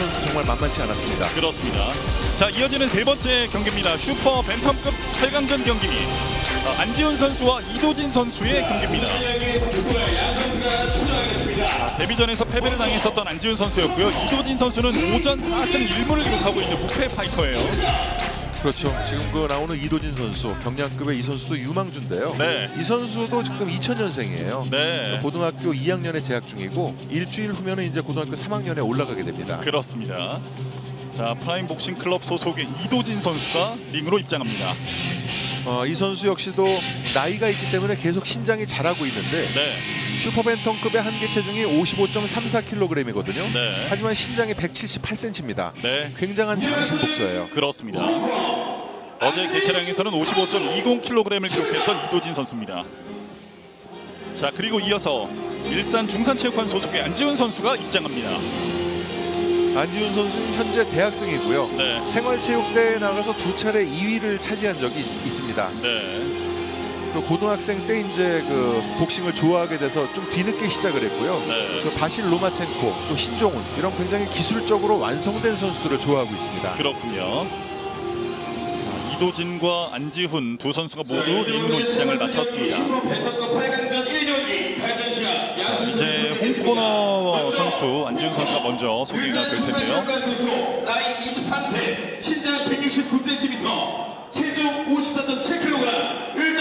선수 정말 만만치 않았습니다. 그렇습니다. 자 이어지는 세 번째 경기입니다. 슈퍼 벤텀급 8강전 경기. 어, 안지훈 선수와 이도진 선수의 경기입니다. 자, 데뷔전에서 패배를 당했었던 안지훈 선수였고요. 이도진 선수는 오전 4승 1무를 기록하고 있는 무패 파이터예요. 그렇죠. 지금 그 나오는 이도진 선수 경량급의 이 선수도 유망주인데요. 네. 이 선수도 지금 2000년생이에요. 네, 고등학교 2학년에 재학 중이고 일주일 후면은 이제 고등학교 3학년에 올라가게 됩니다. 그렇습니다. 자 프라임 복싱 클럽 소속의 이도진 선수가 링으로 입장합니다. 어, 이 선수 역시도 나이가 있기 때문에 계속 신장이 자라고 있는데 네, 슈퍼벤턴급의 한계 체중이 55.34kg이거든요. 네, 하지만 신장이 178cm입니다. 네. 굉장한 장신 복서예요. 그렇습니다. 어제 개체량에서는 55.20kg을 기록했던 이도진 선수입니다. 자 그리고 이어서 일산 중산체육관 소속의 안지훈 선수가 입장합니다. 안지훈 선수는 현재 대학생이고요. 네, 생활체육대회에 나가서 두 차례 2위를 차지한 적이 있, 습니다 네, 그 고등학생 때 이제 그 복싱을 좋아하게 돼서 좀 뒤늦게 시작을 했고요. 네. 그 바실 로마첸코, 또 신종훈 이런 굉장히 기술적으로 완성된 선수들을 좋아하고 있습니다. 그렇군요. 자, 이도진과 안지훈 두 선수가 모두 링으로 입장을 마쳤습니다. 벤턴급 8강전 1경기 사전 시합 자, 이제 홍코너 선수 안지훈 선수가 먼저 소개가 될 텐데요. 나이 23세 신장 169cm 체중 54.7kg 1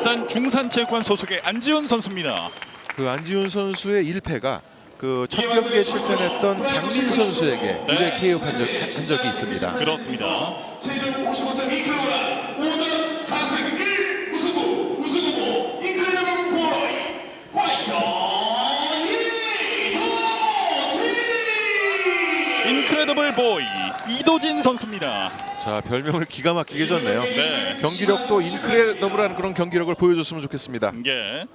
일산 중산체육관 소속의 안지훈 선수입니다. 그 안지훈 선수의 1패가 그 첫 경기에 출전했던 장민 선수에게 네. 1회 KO 한, 적, 한 적이 있습니다. 그렇습니다. 체중 55.2kg 오전 4승 1 우승후 우승후보 인크레더블 보이 파이터 이도진 인크레더블 보이 이도진 선수입니다. 자 별명을 기가 막히게 줬네요. 네. 경기력도 인크레더블한 그런 경기력을 보여줬으면 좋겠습니다. 예.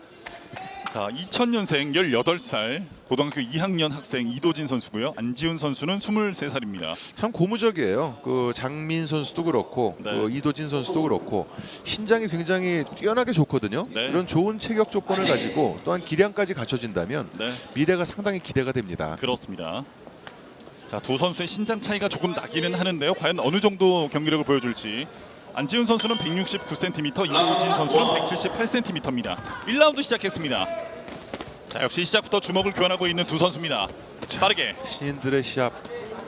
자, 2000년생 18살 고등학교 2학년 학생 이도진 선수고요. 안지훈 선수는 23살입니다. 참 고무적이에요. 그 장민 선수도 그렇고 네. 그 이도진 선수도 그렇고 신장이 굉장히 뛰어나게 좋거든요. 네. 이런 좋은 체격 조건을 가지고 또한 기량까지 갖춰진다면 네, 미래가 상당히 기대가 됩니다. 그렇습니다. 자, 두 선수의 신장 차이가 조금 나기는 하는데요. 과연 어느 정도 경기력을 보여줄지. 안지훈 선수는 169cm, 이도진 선수는 178cm입니다. 1라운드 시작했습니다. 자, 역시 시작부터 주먹을 교환하고 있는 두 선수입니다. 빠르게. 신인들의 시합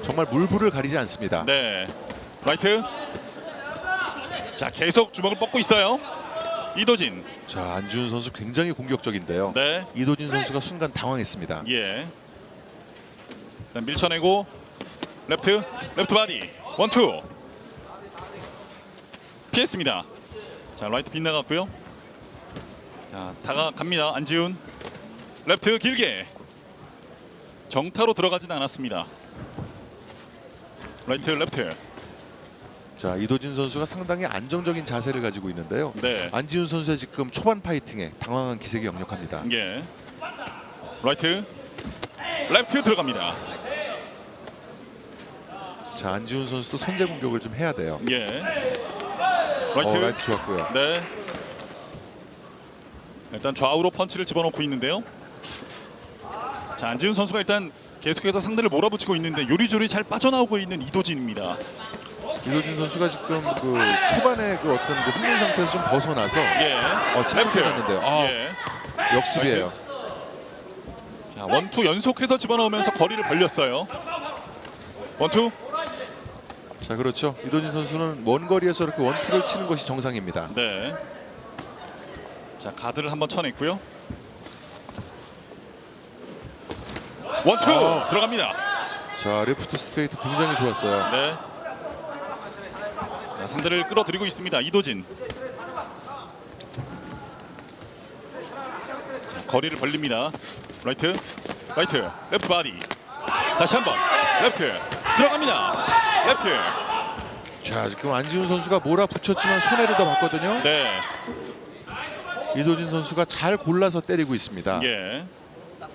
정말 물불을 가리지 않습니다. 네. 라이트. 자, 계속 주먹을 뻗고 있어요. 이도진. 자 안지훈 선수 굉장히 공격적인데요. 네. 이도진 선수가 순간 당황했습니다. 예. 일단 밀쳐내고 레프트, 레프트 바디. 원 투. 피했습니다. 자, 라이트 빗나갔고요. 자, 다가갑니다. 안지훈. 레프트 길게. 정타로 들어가진 않았습니다. 라이트, 레프트. 자 이도진 선수가 상당히 안정적인 자세를 가지고 있는데요. 네. 안지훈 선수의 지금 초반 파이팅에 당황한 기색이 역력합니다. 예. 라이트. 레프트 들어갑니다. 자 안지훈 선수도 선제 공격을 좀 해야 돼요. 예. 어, 라이트. 라이트 좋았고요. 네. 일단 좌우로 펀치를 집어넣고 있는데요. 자 안지훈 선수가 일단 계속해서 상대를 몰아붙이고 있는데 요리조리 잘 빠져나오고 있는 이도진입니다. 이도진 선수가 지금 그 초반에 그 어떤 그 흥분 상태에서 좀 벗어나서 예. 어, 침착해졌는데요. 아. 예. 역습이에요. 자 원투 연속해서 집어넣으면서 거리를 벌렸어요. 원투. 자 그렇죠. 이도진 선수는 먼 거리에서 이렇게 원투를 치는 것이 정상입니다. 네. 자 가드를 한번 쳐냈고요. 원투 아. 들어갑니다. 자 레프트 스트레이트 굉장히 좋았어요. 네. 자, 상대를 끌어들이고 있습니다. 이도진. 자, 거리를 벌립니다. 라이트, 라이트, 레프트 바디. 다시 한번 레프트 들어갑니다. 네트. 자 지금 안지훈 선수가 몰아붙였지만 손해를 더 봤거든요. 네. 이도진 선수가 잘 골라서 때리고 있습니다. 예. 자,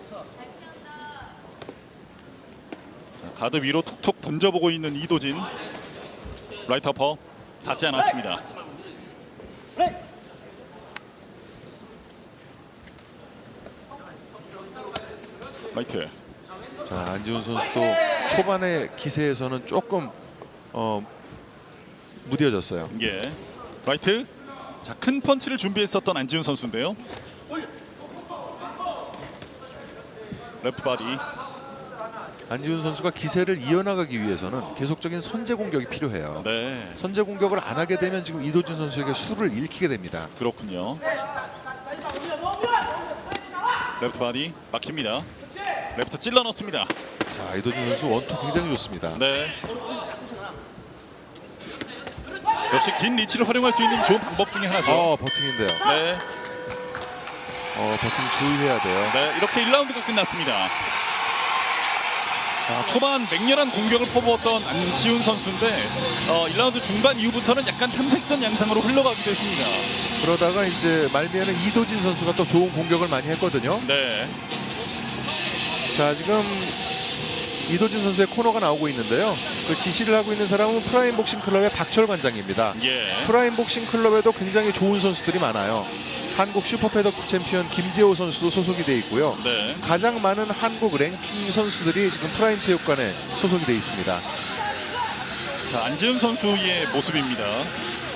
가드 위로 툭툭 던져보고 있는 이도진. 라이터퍼 닿지 않았습니다. 라이트. 자 안지훈 선수도 초반에 기세에서는 조금 어, 무뎌졌어요. 예. 라이트. 자, 큰 펀치를 준비했었던 안지훈 선수인데요. 레프트 바디. 안지훈 선수가 기세를 이어나가기 위해서는 계속적인 선제 공격이 필요해요. 네. 선제 공격을 안 하게 되면 지금 이도준 선수에게 수를 잃히게 됩니다. 그렇군요. 레프트 바디 막힙니다. 레프트 찔러 넣습니다. 자 이도준 선수 원투 굉장히 좋습니다. 네. 역시 긴 리치를 활용할 수 있는 좋은 방법 중에 하나죠. 어 버팅인데요. 네. 어 버팅 주의해야 돼요. 네, 이렇게 1라운드가 끝났습니다. 자, 초반 맹렬한 공격을 퍼부었던 안지훈 선수인데 어, 1라운드 중반 이후부터는 약간 탐색전 양상으로 흘러가기도 했습니다. 그러다가 이제 말미에는 이도진 선수가 또 좋은 공격을 많이 했거든요. 네, 자 지금 이도진 선수의 코너가 나오고 있는데요. 그 지시를 하고 있는 사람은 프라임 복싱 클럽의 박철 관장입니다. 예, 프라임 복싱 클럽에도 굉장히 좋은 선수들이 많아요. 한국 슈퍼패더 챔피언 김재호 선수도 소속이 돼 있고요. 네. 가장 많은 한국 랭킹 선수들이 지금 프라임 체육관에 소속이 돼 있습니다. 자, 안지훈 선수의 모습입니다.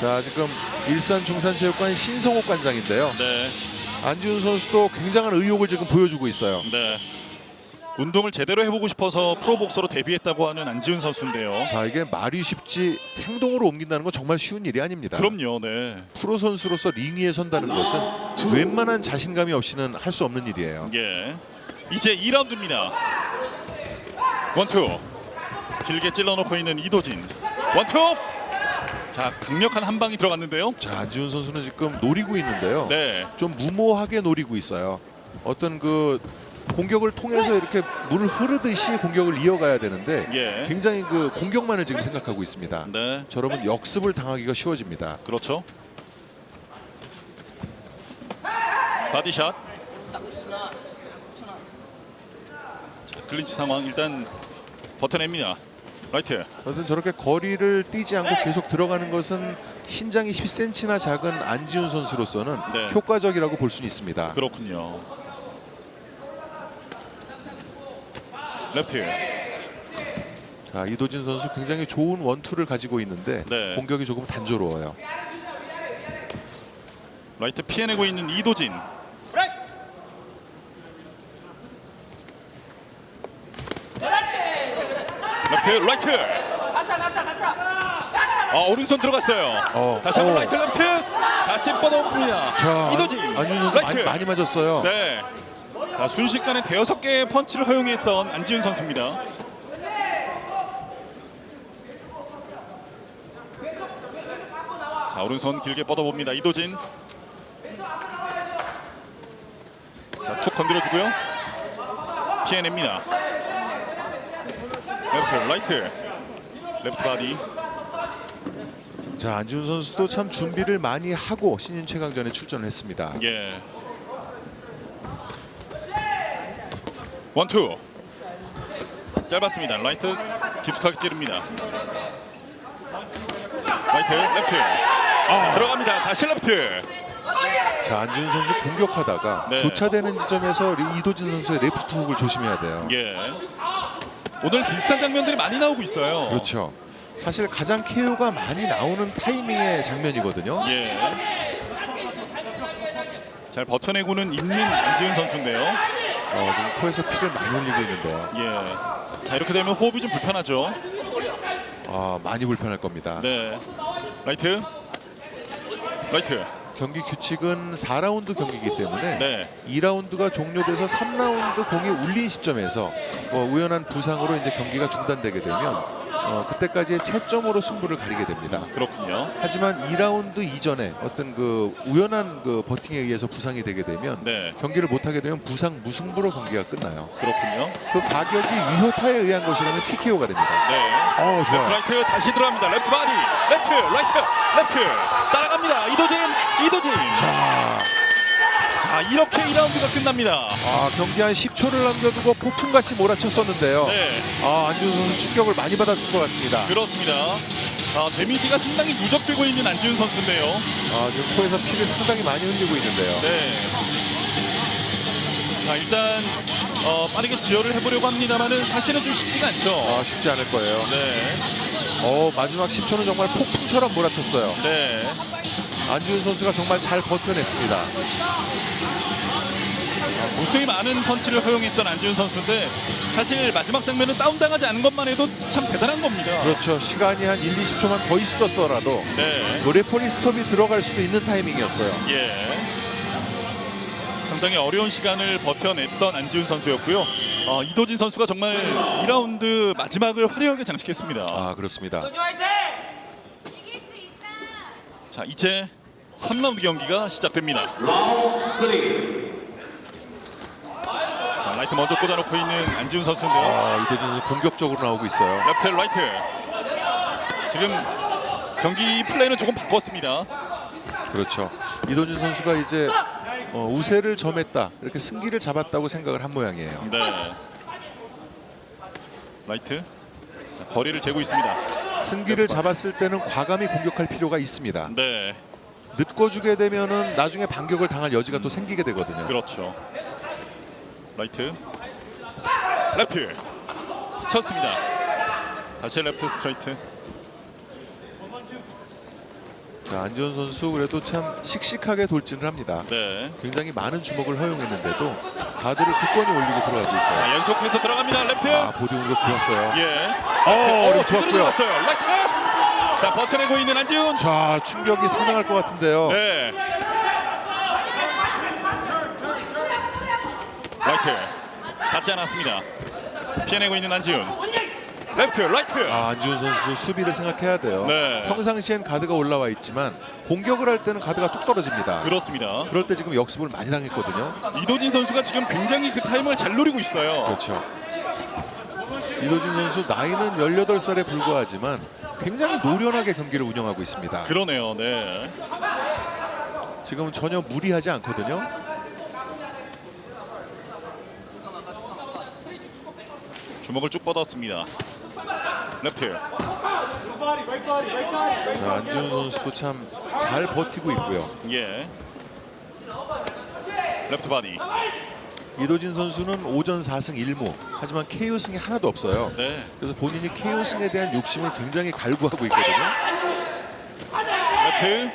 자 지금 일산 중산체육관 신성옥 관장인데요. 네, 안지훈 선수도 굉장한 의욕을 지금 보여주고 있어요. 네. 운동을 제대로 해보고 싶어서 프로복서로 데뷔했다고 하는 안지훈 선수인데요. 자 이게 말이 쉽지 행동으로 옮긴다는 건 정말 쉬운 일이 아닙니다. 그럼요, 네. 프로 선수로서 링 위에 선다는 것은 웬만한 자신감이 없이는 할 수 없는 일이에요. 예. 이제 2라운드입니다. 원투. 길게 찔러놓고 있는 이도진. 원투. 자, 강력한 한 방이 들어갔는데요. 자 안지훈 선수는 지금 노리고 있는데요. 네. 좀 무모하게 노리고 있어요. 어떤 그 공격을 통해서 이렇게 물 흐르듯이 공격을 이어가야 되는데 예. 굉장히 그 공격만을 지금 생각하고 있습니다. 네. 저러면 역습을 당하기가 쉬워집니다. 그렇죠. 바디샷. 자, 클린치 상황 일단 버텨냅니다. 라이트. 어떤 저렇게 거리를 뛰지 않고 계속 들어가는 것은 신장이 10cm나 작은 안지훈 선수로서는 네. 효과적이라고 볼 수는 있습니다. 그렇군요. 레프트. 자, 이도진 선수 굉장히 좋은 원투를 가지고 있는데 네. 공격이 조금 단조로워요. 라이트 피해내고 있는 이도진. 레프트 라이트. 아 오른손 들어갔어요. 어, 다시 한번 어. 라이트 레프트. 다시 뻗어봅니다. 자, 이도진. 선수 라이트. 많이, 많이 맞았어요. 네. 자, 순식간에 대여섯 개의 펀치를 허용했던 안지훈 선수입니다. 자, 오른손 길게 뻗어봅니다. 이도진. 자, 툭 건드려주고요. 피해냅니다. 레프트, 라이트. 레프트 바디. 자, 안지훈 선수도 참 준비를 많이 하고 신인 최강전에 출전을 했습니다. 예. 원투. 짧았습니다. 라이트 깊숙하게 찌릅니다. 라이트 레프트. 아, 들어갑니다. 다시 레프트. 자, 안지훈 선수 공격하다가 네. 교차되는 지점에서 리- 이도진 선수의 레프트 훅을 조심해야 돼요. 예. 오늘 비슷한 장면들이 많이 나오고 있어요. 그렇죠. 사실 가장 KO가 많이 나오는 타이밍의 장면이거든요. 예. 잘 버텨내고는 있는 안지훈 선수인데요. 어, 지금 코에서 피를 많이 흘리고 있는데요. 예. 자 이렇게 되면 호흡이 좀 불편하죠. 아, 많이 불편할 겁니다. 네. 라이트. 라이트. 경기 규칙은 4라운드 경기이기 때문에 네. 2라운드가 종료돼서 3라운드 공이 울린 시점에서 뭐 우연한 부상으로 이제 경기가 중단되게 되면 어, 그때까지의 채점으로 승부를 가리게 됩니다. 그렇군요. 하지만 2라운드 이전에 어떤 그 우연한 그 버팅에 의해서 부상이 되게 되면 네. 경기를 못 하게 되면 부상 무승부로 경기가 끝나요. 그렇군요. 그 가격이 위효타에 의한 것이라면 TKO가 됩니다. 네. 어, 좋아요. 라이트 다시 들어갑니다. 레프트 바디. 레프트 라이트 레프트 따라갑니다. 이도진 이도진. 자, 아 이렇게 2라운드가 끝납니다. 아, 경기 한 10초를 남겨두고 폭풍같이 몰아쳤었는데요. 네. 아, 안지훈 선수 충격을 많이 받았을 것 같습니다. 그렇습니다. 아, 데미지가 상당히 누적되고 있는 안지훈 선수인데요. 아, 지금 코에서 피를 상당히 많이 흘리고 있는데요. 네. 자 일단 어, 빠르게 지혈을 해보려고 합니다만은 사실은 좀 쉽지가 않죠. 아, 쉽지 않을 거예요. 네, 어, 마지막 10초는 정말 폭풍처럼 몰아쳤어요. 네. 안지훈 선수가 정말 잘 버텨냈습니다. 무수히 많은 펀치를 허용했던 안지훈 선수인데 사실 마지막 장면은 다운당하지 않은 것만 해도 참 대단한 겁니다. 그렇죠. 시간이 한 1, 20초만 더 있었더라도 네, 노래폴이 스톱이 들어갈 수도 있는 타이밍이었어요. 예. 상당히 어려운 시간을 버텨냈던 안지훈 선수였고요. 어, 이도진 선수가 정말 2라운드 마지막을 화려하게 장식했습니다. 아, 그렇습니다. 자, 이제 3라운드 경기가 시작됩니다. 라운드 3 자, 라이트 먼저 꽂아놓고 있는 안지훈 선수인데요. 아, 선수 공격적으로 나오고 있어요. 레프트 라이트. 지금 경기 플레이는 조금 바꿨습니다. 그렇죠. 이도진 선수가 이제 어, 우세를 점했다. 이렇게 승기를 잡았다고 생각을 한 모양이에요. 네. 라이트. 자, 거리를 재고 있습니다. 승기를 잡았을 때는 과감히 공격할 필요가 있습니다. 네. 늦거주게 되면은 나중에 반격을 당할 여지가 또 생기게 되거든요. 그렇죠. 라이트. 레프트. 스쳤습니다. 다시 레프트 스트레이트. 자, 안지원 선수 그래도 참 씩씩하게 돌진을 합니다. 네. 굉장히 많은 주먹을 허용했는데도 가드를 굳건히 올리고 들어가고 있어요. 자, 연속해서 들어갑니다. 레프트. 아, 보디 공격 좋았어요. 예. 어, 제대로 좋았고요. 들어갔어요. 자, 버텨내고 있는 안지훈. 자, 충격이 상당할 것 같은데요. 네. 라이트 닿지 않았습니다. 피해내고 있는 안지훈. 레프트, 라이트. 아, 안지훈 선수 수비를 생각해야 돼요. 네. 평상시엔 가드가 올라와 있지만 공격을 할 때는 가드가 뚝 떨어집니다. 그렇습니다. 그럴 때 지금 역습을 많이 당했거든요. 이도진 선수가 지금 굉장히 그 타임을 잘 노리고 있어요. 그렇죠. 이도진 선수 나이는 18살에 불과하지만 굉장히 노련하게 경기를 운영하고 있습니다. 그러네요. 네. 지금은 전혀 무리하지 않거든요. 주먹을 쭉 뻗었습니다. 레프트. 자, 안지훈 선수도 참 잘 버티고 있고요. 예. 레프트 바디. 이도진 선수는 오전 4승 1무 하지만 KO승이 하나도 없어요. 네. 그래서 본인이 KO승에 대한 욕심을 굉장히 갈구하고 있거든요. 레프트.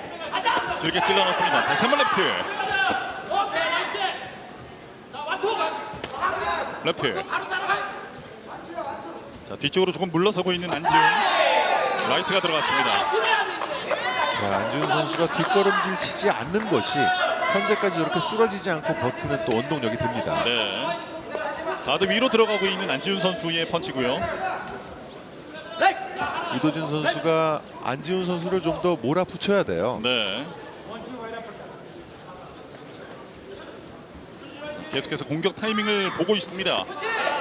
길게 찔러 넣습니다. 다시 한번 레프트. 레프트. 자, 뒤쪽으로 조금 물러서고 있는 안지훈. 라이트가 들어갔습니다. 자, 안지훈 선수가 뒷걸음질 치지 않는 것이 현재까지 저렇게 쓰러지지 않고 버티는 또 원동력이 됩니다. 네. 가드 위로 들어가고 있는 안지훈 선수의 펀치고요. 이도진 선수가 안지훈 선수를 좀 더 몰아붙여야 돼요. 네. 계속해서 공격 타이밍을 보고 있습니다.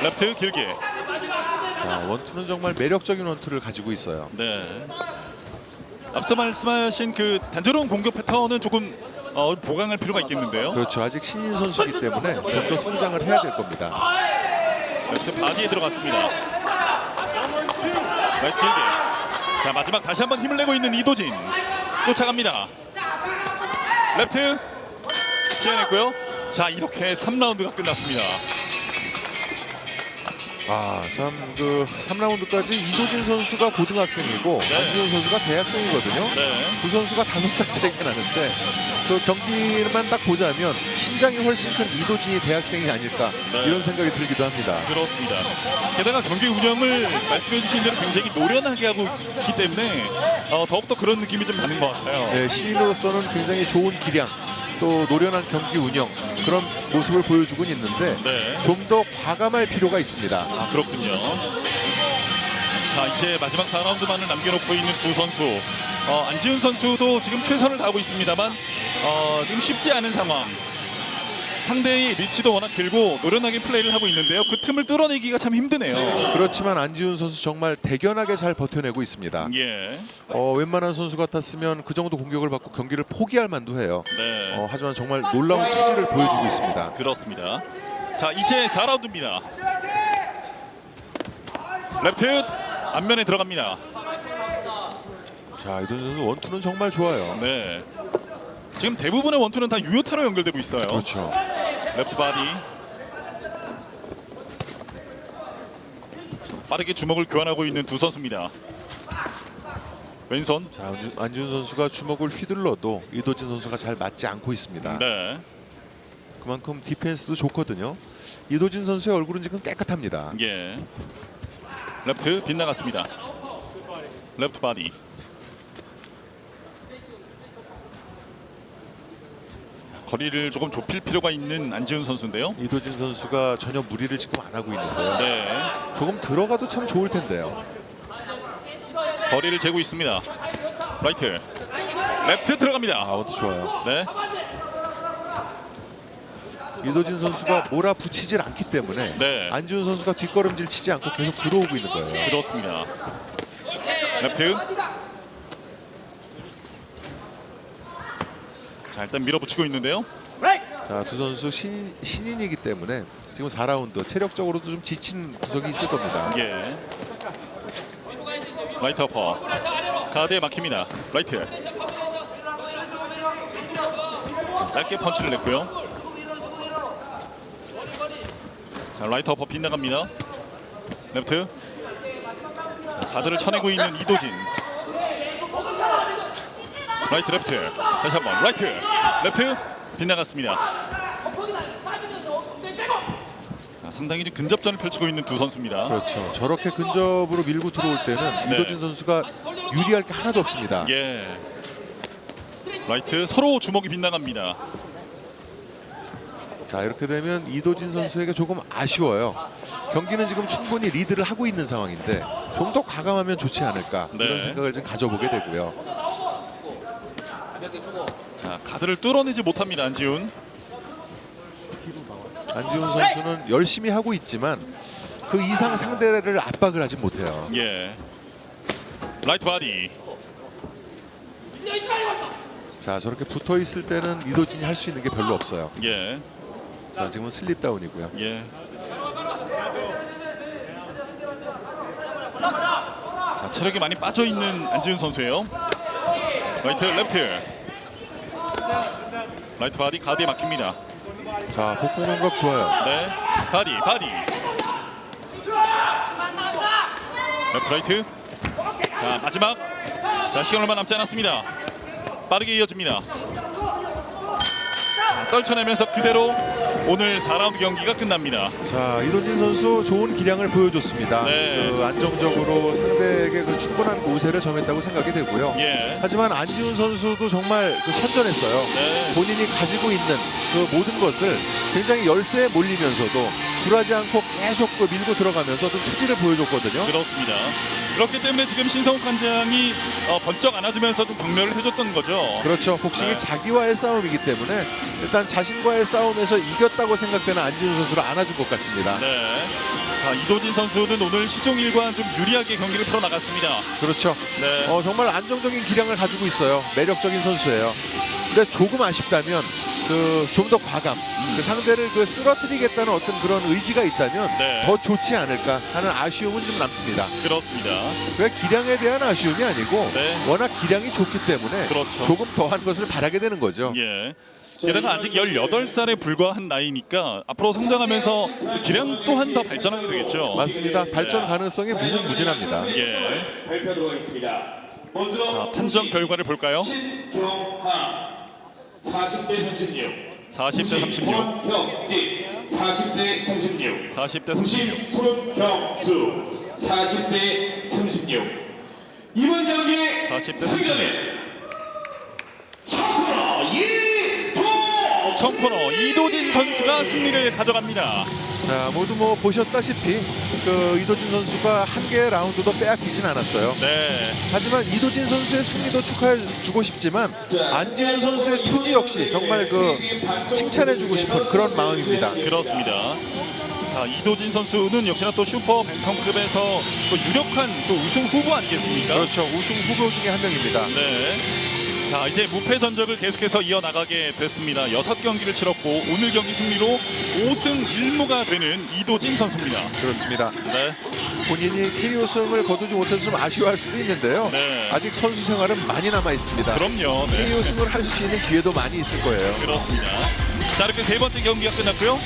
레프트 길게. 자, 원투는 정말 매력적인 원투를 가지고 있어요. 네. 앞서 말씀하신 그 단조로운 공격 패턴은 조금 어, 보강할 필요가 있겠는데요. 그렇죠. 아직 신인 선수이기 때문에 좀 더 성장을 해야 될 겁니다. 레프트 바디에 들어갔습니다. 라이트 길게. 자 마지막 다시 한번 힘을 내고 있는 이도진 쫓아갑니다. 레프트 피해냈고요. 자 이렇게 3라운드가 끝났습니다. 아, 참 그 3라운드까지 이도진 선수가 고등학생이고 네. 안지훈 선수가 대학생이거든요. 네. 두 선수가 다섯 살 차이가 나는데 그 경기만 딱 보자면 신장이 훨씬 큰 이도진이 대학생이 아닐까 네. 이런 생각이 들기도 합니다. 그렇습니다. 게다가 경기 운영을 말씀해주신 대로 굉장히 노련하게 하고 있기 때문에 어, 더욱더 그런 느낌이 좀 나는 것 같아요. 네, 시인으로서는 굉장히 좋은 기량 또 노련한 경기 운영 그런 모습을 보여주고 있는데 네. 좀 더 과감할 필요가 있습니다. 아 그렇군요. 자 이제 마지막 4라운드만을 남겨놓고 있는 두 선수. 어, 안지훈 선수도 지금 최선을 다하고 있습니다만 어, 지금 쉽지 않은 상황. 상대의 리치도 워낙 길고 노련하게 플레이를 하고 있는데요. 그 틈을 뚫어내기가 참 힘드네요. 그렇지만 안지훈 선수 정말 대견하게 잘 버텨내고 있습니다. 예. 어, 웬만한 선수 같았으면 그 정도 공격을 받고 경기를 포기할 만도 해요. 네. 어, 하지만 정말 놀라운 투지를 보여주고 있습니다. 그렇습니다. 자 이제 4라운드입니다. 레프트 앞면에 들어갑니다. 자, 이돈 선수 원투는 정말 좋아요. 네. 지금 대부분의 원투는 다 유효타로 연결되고 있어요. 그렇죠. 레프트 바디. 빠르게 주먹을 교환하고 있는 두 선수입니다. 왼손. 자, 안지훈 선수가 주먹을 휘둘러도 이도진 선수가 잘 맞지 않고 있습니다. 네. 그만큼 디펜스도 좋거든요. 이도진 선수의 얼굴은 지금 깨끗합니다. 예. 레프트 빗나갔습니다. 레프트 바디. 거리를 조금 좁힐 필요가 있는 안지훈 선수인데요. 이도진 선수가 전혀 무리를 지금 안 하고 있는데요. 네. 조금 들어가도 참 좋을 텐데요. 거리를 재고 있습니다. 라이트. 레프트 들어갑니다. 아웃 좋아요. 네. 이도진 선수가 몰아붙이질 않기 때문에 네. 안지훈 선수가 뒷걸음질 치지 않고 계속 들어오고 있는 거예요. 그렇습니다. 레프트. 자 일단 밀어붙이고 있는데요. 자, 두 선수 신, 신인이기 때문에 지금 4라운드 체력적으로도 좀 지친 구석이 있을 겁니다. 예. 라이트 어퍼. 가드에 막힙니다. 라이트. 짧게 펀치를 냈고요. 자 라이트 어퍼 빗나갑니다. 레프트. 자, 가드를 쳐내고 있는 이도진. 라이트 레프트. 다시 한번 라이트. 레프트 빗나갔습니다. 자, 상당히 좀 근접전을 펼치고 있는 두 선수입니다. 그렇죠. 저렇게 근접으로 밀고 들어올 때는 네. 이도진 선수가 유리할 게 하나도 없습니다. 예. 라이트 서로 주먹이 빗나갑니다. 자 이렇게 되면 이도진 선수에게 조금 아쉬워요. 경기는 지금 충분히 리드를 하고 있는 상황인데 좀 더 과감하면 좋지 않을까 네. 이런 생각을 좀 가져보게 되고요. 자 가드를 뚫어내지 못합니다 안지훈. 안지훈 선수는 열심히 하고 있지만 그 이상 상대를 압박을 하지 못해요. 예. 라이트 바디. 자 저렇게 붙어 있을 때는 이도진이 할 수 있는 게 별로 없어요. 예. 자 지금은 슬립 다운이고요. 예. 자 체력이 많이 빠져 있는 안지훈 선수예요. 라이트 레프트. 라이트 바디 가드에 막힙니다. 자 복부 감각 좋아요. 네. 바디 바디. 레프트 라이트. 자 마지막. 자 시간 얼마 남지 않았습니다. 빠르게 이어집니다. 자, 떨쳐내면서 그대로 오늘 4라운드 경기가 끝납니다. 자 이도진 선수 좋은 기량을 보여줬습니다. 네. 그 안정적으로 상대에게 그 충분한 우세를 점했다고 생각이 되고요. 예. 하지만 안지훈 선수도 정말 그 선전했어요. 네. 본인이 가지고 있는 그 모든 것을 굉장히 열세에 몰리면서도 굴하지 않고 계속 그 밀고 들어가면서 좀 투지를 보여줬거든요. 그렇습니다. 그렇기 때문에 지금 신성욱 관장이 어, 번쩍 안아주면서 좀 격려를 해줬던 거죠. 그렇죠. 복싱이 네. 자기와의 싸움이기 때문에 일단 자신과의 싸움에서 이겼다고 생각되는 안지훈 선수를 안아준 것 같습니다. 네. 자, 이도진 선수는 오늘 시종일관 좀 유리하게 경기를 풀어나갔습니다. 그렇죠. 네. 어, 정말 안정적인 기량을 가지고 있어요. 매력적인 선수예요. 근데 조금 아쉽다면 그 좀 더 과감, 그 상대를 그 쓰러뜨리겠다는 어떤 그런 의지가 있다면 네. 더 좋지 않을까 하는 아쉬움은 좀 남습니다. 그렇습니다. 그 기량에 대한 아쉬움이 아니고 네. 워낙 기량이 좋기 때문에 그렇죠. 조금 더한 것을 바라게 되는 거죠. 예. 게다가 아직 18살에 불과한 나이니까 앞으로 성장하면서 또 기량 또한 더 발전하게 되겠죠. 맞습니다. 발전 가능성이 무궁무진합니다. 예. 발표하도록 하겠습니다. 먼저 자, 판정 결과를 볼까요? 신경하 40대 36 40대 36, 권형진 40대 36 40대 36. 손경수. 40대 36 이번 경기의 40대 승자는 청코너 이도 청코너 이도진 선수가 승리를 가져갑니다. 자, 모두 뭐 보셨다시피 그 이도진 선수가 한 개의 라운드도 빼앗기진 않았어요. 네. 하지만 이도진 선수의 승리도 축하해 주고 싶지만 안지훈 선수의 투지 역시 정말 그 칭찬해 주고 싶은 그런 마음입니다. 그렇습니다. 자, 이도진 선수는 역시나 또 슈퍼 벤턴급에서 또 유력한 또 우승 후보 아니겠습니까? 그렇죠. 우승 후보 중에 한 명입니다. 네. 자, 이제 무패 전적을 계속해서 이어나가게 됐습니다. 여섯 경기를 치렀고 오늘 경기 승리로 5승 1무가 되는 이도진 선수입니다. 그렇습니다. 네. 본인이 KO승을 거두지 못해서 좀 아쉬워할 수도 있는데요. 네. 아직 선수 생활은 많이 남아 있습니다. 그럼요. 네. KO승을 할 수 있는 기회도 많이 있을 거예요. 그렇습니다. 자, 이렇게 세 번째 경기가 끝났고요.